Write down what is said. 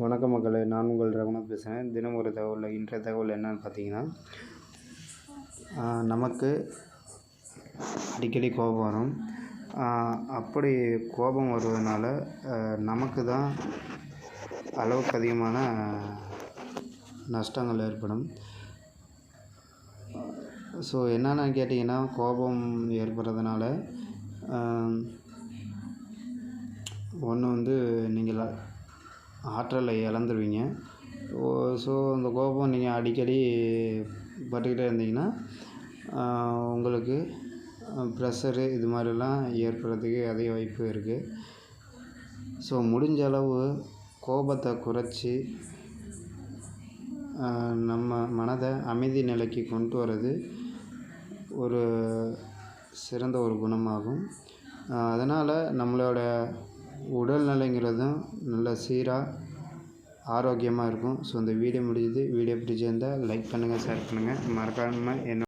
வணக்க மக்களே நான் உங்கள் ரகுநாத் பேசுகிறேன் தினம் ஒரு இன்றைய தகவல் என்னன்னு பார்த்தீங்கன்னா நமக்கு அடிக்கடி கோபம் வரும். அப்படி கோபம் வருவதனால நமக்கு தான் அளவுக்கு அதிகமான நஷ்டங்கள் ஏற்படும். ஸோ என்னென்னு கேட்டிங்கன்னா கோபம் ஏற்படுறதுனால ஒன்று வந்து நீங்கள் ஆற்றலை இழந்துருவீங்க. ஓ ஸோ அந்த கோபம் நீங்கள் அடிக்கடி பட்டுக்கிட்டே இருந்தீங்கன்னா உங்களுக்கு ப்ரெஷரு இது மாதிரிலாம் ஏற்படுறதுக்கு அதிக வாய்ப்பு இருக்குது ஸோ முடிஞ்ச அளவு கோபத்தை குறைச்சி நம்ம மனதை அமைதி நிலைக்கு கொண்டு வர்றது ஒரு சிறந்த ஒரு குணமாகும். அதனால் நம்மளோட உடல்நிலைங்கிறதும் நல்ல சீராக ஆரோக்கியமாக இருக்கும். ஸோ இந்த வீடியோ முடியுது வீடியோ பிடிச்சிருந்தால் லைக் பண்ணுங்கள் ஷேர் பண்ணுங்கள் மறக்காமல் என்ன